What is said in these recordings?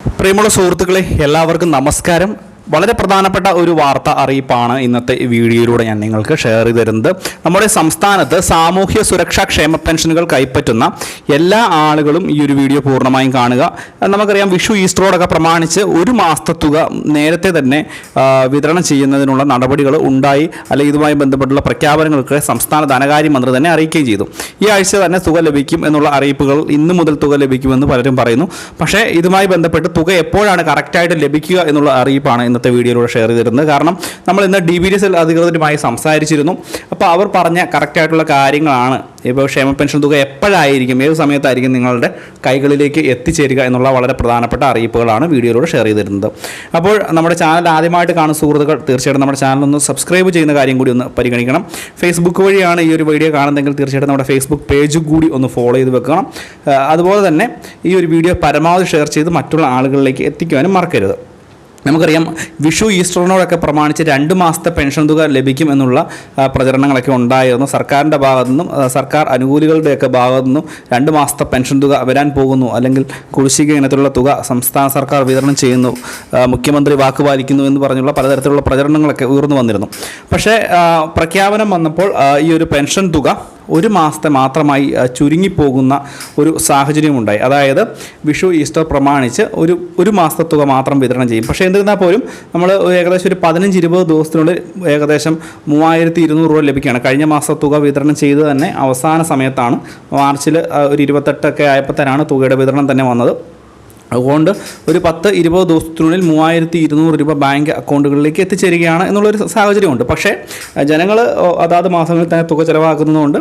പ്രിയമുള്ള സുഹൃത്തുക്കളെ എല്ലാവർക്കും നമസ്കാരം. വളരെ പ്രധാനപ്പെട്ട ഒരു വാർത്ത അറിയിപ്പാണ് ഇന്നത്തെ വീഡിയോയിലൂടെ ഞാൻ നിങ്ങൾക്ക് ഷെയർ ചെയ്ത് തരുന്നത്. നമ്മുടെ സംസ്ഥാനത്ത് സാമൂഹ്യ സുരക്ഷാ ക്ഷേമ പെൻഷനുകൾ കൈപ്പറ്റുന്ന എല്ലാ ആളുകളും ഈ ഒരു വീഡിയോ പൂർണമായും കാണുക. നമുക്കറിയാം വിഷു ഈസ്റ്ററോടൊക്കെ പ്രമാണിച്ച് ഒരു മാസത്തെ തുക നേരത്തെ തന്നെ വിതരണം ചെയ്യുന്നതിനുള്ള നടപടികൾ ഉണ്ടായി. അല്ലെങ്കിൽ ഇതുമായി ബന്ധപ്പെട്ടുള്ള പ്രഖ്യാപനങ്ങൾക്ക് സംസ്ഥാന ധനകാര്യ മന്ത്രി തന്നെ അറിയിക്കുകയും ചെയ്തു. ഈ ആഴ്ച തന്നെ തുക ലഭിക്കും എന്നുള്ള അറിയിപ്പുകൾ ഇന്നു മുതൽ തുക ലഭിക്കുമെന്ന് പലരും പറയുന്നു. പക്ഷേ ഇതുമായി ബന്ധപ്പെട്ട് തുക എപ്പോഴാണ് കറക്റ്റായിട്ട് ലഭിക്കുക എന്നുള്ള അറിയിപ്പാണ് ഇന്നത്തെ വീഡിയോയിലൂടെ ഷെയർ ചെയ്തിരുന്നത്. കാരണം നമ്മൾ ഇന്ന് ഡി ബി ഡി അധികൃതരുമായി സംസാരിച്ചിരുന്നു. അപ്പോൾ അവർ പറഞ്ഞ കറക്റ്റായിട്ടുള്ള കാര്യങ്ങളാണ്. ഇപ്പോൾ ക്ഷേമ പെൻഷൻ തുക എപ്പോഴായിരിക്കും ഏത് സമയത്തായിരിക്കും നിങ്ങളുടെ കൈകളിലേക്ക് എത്തിച്ചേരുക എന്നുള്ള വളരെ പ്രധാനപ്പെട്ട അറിയിപ്പുകളാണ് വീഡിയോയിലൂടെ ഷെയർ ചെയ്തിരുന്നത്. അപ്പോൾ നമ്മുടെ ചാനൽ ആദ്യമായിട്ട് കാണുന്ന സുഹൃത്തുക്കൾ തീർച്ചയായിട്ടും നമ്മുടെ ചാനൽ ഒന്ന് സബ്സ്ക്രൈബ് ചെയ്യുന്ന കാര്യം കൂടി ഒന്ന് പരിഗണിക്കണം. ഫേസ്ബുക്ക് വഴിയാണ് ഈ ഒരു വീഡിയോ കാണുന്നതെങ്കിൽ തീർച്ചയായിട്ടും നമ്മുടെ ഫേസ്ബുക്ക് പേജ് കൂടി ഒന്ന് ഫോളോ ചെയ്ത് വെക്കണം. അതുപോലെ തന്നെ ഈ ഒരു വീഡിയോ പരമാവധി ഷെയർ ചെയ്ത് മറ്റുള്ള ആളുകളിലേക്ക് എത്തിക്കുവാനും മറക്കരുത്. നമുക്കറിയാം വിഷു ഈസ്റ്ററിനോടൊക്കെ പ്രമാണിച്ച് രണ്ട് മാസത്തെ പെൻഷൻ തുക ലഭിക്കും എന്നുള്ള പ്രചരണങ്ങളൊക്കെ ഉണ്ടായിരുന്നു. സർക്കാരിന്റെ ഭാഗത്തു നിന്നും സർക്കാർ അനുകൂലികളുടെയൊക്കെ ഭാഗത്തു നിന്നും രണ്ട് മാസത്തെ പെൻഷൻ തുക വരാൻ പോകുന്നു. അല്ലെങ്കിൽ കുടിശ്ശിക ഇനത്തിലുള്ള തുക സംസ്ഥാന സർക്കാർ വിതരണം ചെയ്യുന്നു. മുഖ്യമന്ത്രി വാക്ക് പാലിക്കുന്നു എന്ന് പറഞ്ഞുള്ള പലതരത്തിലുള്ള പ്രചരണങ്ങളൊക്കെ ഉയർന്നു വന്നിരുന്നു. പക്ഷേ പ്രഖ്യാപനം വന്നപ്പോൾ ഈ ഒരു പെൻഷൻ തുക ഒരു മാസത്തെ മാത്രമായി ചുരുങ്ങിപ്പോകുന്ന ഒരു സാഹചര്യമുണ്ടായി. അതായത് വിഷു ഈസ്റ്റർ പ്രമാണിച്ച് ഒരു ഒരു മാസത്തെ തുക മാത്രം വിതരണം ചെയ്യും. പക്ഷേ എന്നിരുന്നാൽ പോലും നമ്മൾ ഏകദേശം ഒരു പതിനഞ്ച് ഇരുപത് ദിവസത്തിനുള്ളിൽ ഏകദേശം മൂവായിരത്തി ഇരുന്നൂറ് രൂപ ലഭിക്കുകയാണ്. കഴിഞ്ഞ മാസത്തെ തുക വിതരണം ചെയ്ത് തന്നെ അവസാന സമയത്താണ് മാർച്ചിൽ ഒരു ഇരുപത്തെട്ടൊക്കെ ആയപ്പോൾ തന്നെയാണ് തുകയുടെ വിതരണം തന്നെ വന്നത്. അതുകൊണ്ട് ഒരു പത്ത് ഇരുപത് ദിവസത്തിനുള്ളിൽ മൂവായിരത്തി ഇരുന്നൂറ് രൂപ ബാങ്ക് അക്കൗണ്ടുകളിലേക്ക് എത്തിച്ചേരുകയാണ് എന്നുള്ളൊരു സാഹചര്യമുണ്ട്. പക്ഷേ ജനങ്ങൾ അതാത് മാസങ്ങളിൽ തന്നെ തുക ചിലവാക്കുന്നതുകൊണ്ട്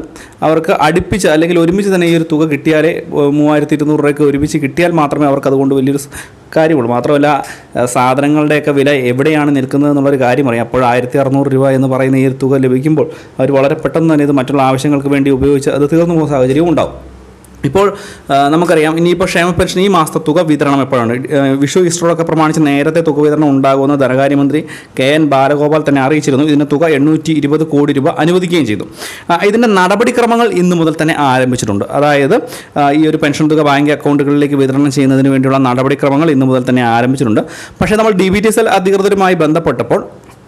അവർക്ക് അടുപ്പിച്ച് അല്ലെങ്കിൽ ഒരുമിച്ച് തന്നെ ഈ ഒരു തുക കിട്ടിയാലേ മൂവായിരത്തി ഇരുന്നൂറ് രൂപയ്ക്ക് ഒരുമിച്ച് കിട്ടിയാൽ മാത്രമേ അവർക്ക് അതുകൊണ്ട് വലിയൊരു കാര്യമുള്ളൂ. മാത്രമല്ല സാധനങ്ങളുടെയൊക്കെ വില എവിടെയാണ് നിൽക്കുന്നത് എന്നുള്ളൊരു കാര്യം അറിയാം. അപ്പോൾ ആയിരത്തി അറുന്നൂറ് രൂപ എന്ന് പറയുന്ന ഈ ഒരു തുക ലഭിക്കുമ്പോൾ അവർ വളരെ പെട്ടെന്ന് തന്നെ ഇത് മറ്റുള്ള ആവശ്യങ്ങൾക്ക് വേണ്ടി ഉപയോഗിച്ച് അത് തീർന്നു പോകുന്ന സാഹചര്യവും ഉണ്ടാവും. ഇപ്പോൾ നമുക്കറിയാം ഇനിയിപ്പോൾ ക്ഷേമ പെൻഷൻ ഈ മാസത്തെ തുക വിതരണം എപ്പോഴാണ്? വിഷു ഈസ്റ്ററോടൊക്കെ പ്രമാണിച്ച് നേരത്തെ തുക വിതരണം ഉണ്ടാകുമെന്ന് ധനകാര്യമന്ത്രി കെ എൻ ബാലഗോപാൽ തന്നെ അറിയിച്ചിരുന്നു. ഇതിന് തുക എണ്ണൂറ്റി ഇരുപത് കോടി രൂപ അനുവദിക്കുകയും ചെയ്തു. ഇതിന്റെ നടപടിക്രമങ്ങൾ ഇന്നു മുതൽ തന്നെ ആരംഭിച്ചിട്ടുണ്ട്. അതായത് ഈ ഒരു പെൻഷൻ തുക ബാങ്ക് അക്കൗണ്ടുകളിലേക്ക് വിതരണം ചെയ്യുന്നതിന് വേണ്ടിയുള്ള നടപടിക്രമങ്ങൾ ഇന്നു മുതൽ തന്നെ ആരംഭിച്ചിട്ടുണ്ട്. പക്ഷേ നമ്മൾ D B T S L അധികൃതരുമായി ബന്ധപ്പെട്ടപ്പോൾ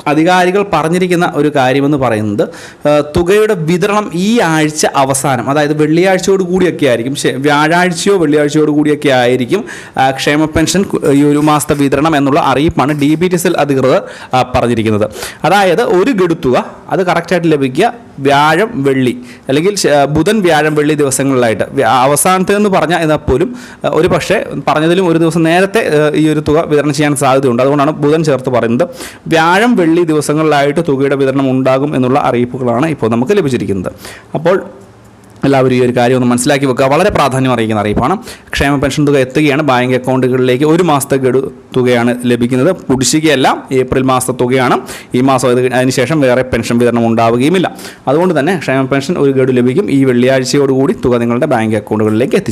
അധികാരികൾ പറഞ്ഞിരിക്കുന്ന ഒരു കാര്യമെന്ന് പറയുന്നത് തുകയുടെ വിതരണം ഈ ആഴ്ച അവസാനം അതായത് വെള്ളിയാഴ്ചയോട് കൂടിയൊക്കെ ആയിരിക്കും വ്യാഴാഴ്ചയോ വെള്ളിയാഴ്ചയോട് കൂടിയൊക്കെ ആയിരിക്കും ക്ഷേമ പെൻഷൻ ഈ ഒരു മാസത്തെ വിതരണം എന്നുള്ള അറിയിപ്പാണ് ഡി ബി ടി അധികൃതർ പറഞ്ഞിരിക്കുന്നത്. അതായത് ഒരു ഗഡുത്തുക തുക അത് കറക്റ്റായിട്ട് ലഭിക്കുക വ്യാഴം വെള്ളി അല്ലെങ്കിൽ ബുധൻ വ്യാഴം വെള്ളി ദിവസങ്ങളിലായിട്ട്. വ്യ- അവസാനത്തെ എന്ന് പറഞ്ഞാൽ എന്നാൽ പോലും ഒരു പക്ഷേ പറഞ്ഞതിലും ഒരു ദിവസം നേരത്തെ ഈ ഒരു തുക വിതരണം ചെയ്യാൻ സാധ്യതയുണ്ട്. അതുകൊണ്ടാണ് ബുധൻ ചേർത്ത് പറയുന്നത്. വ്യാഴം വെള്ളി ദിവസങ്ങളിലായിട്ട് തുകയുടെ വിതരണം ഉണ്ടാകും എന്നുള്ള അറിയിപ്പുകളാണ് ഇപ്പോൾ നമുക്ക് ലഭിച്ചിരിക്കുന്നത്. അപ്പോൾ എല്ലാവരും ഈ ഒരു കാര്യം ഒന്ന് മനസ്സിലാക്കി വെക്കുക. വളരെ പ്രാധാന്യം അറിയിക്കുന്ന അറിയിപ്പാണ്. ക്ഷേമ പെൻഷൻ തുക എത്തുകയാണ്. ബാങ്ക് അക്കൗണ്ടുകളിലേക്ക് ഒരു മാസത്തെ ഗഡു തുകയാണ് ലഭിക്കുന്നത്. കുടിശ്ശികയല്ല ഏപ്രിൽ മാസത്തെ തുകയാണ്. ഈ മാസം അതിനുശേഷം വേറെ പെൻഷൻ വിതരണം ഉണ്ടാവുകയുമില്ല. അതുകൊണ്ട് തന്നെ ക്ഷേമ പെൻഷൻ ഒരു ഗഡു ലഭിക്കും. ഈ വെള്ളിയാഴ്ചയോടുകൂടി തുക നിങ്ങളുടെ ബാങ്ക് അക്കൗണ്ടുകളിലേക്ക് എത്തിച്ചു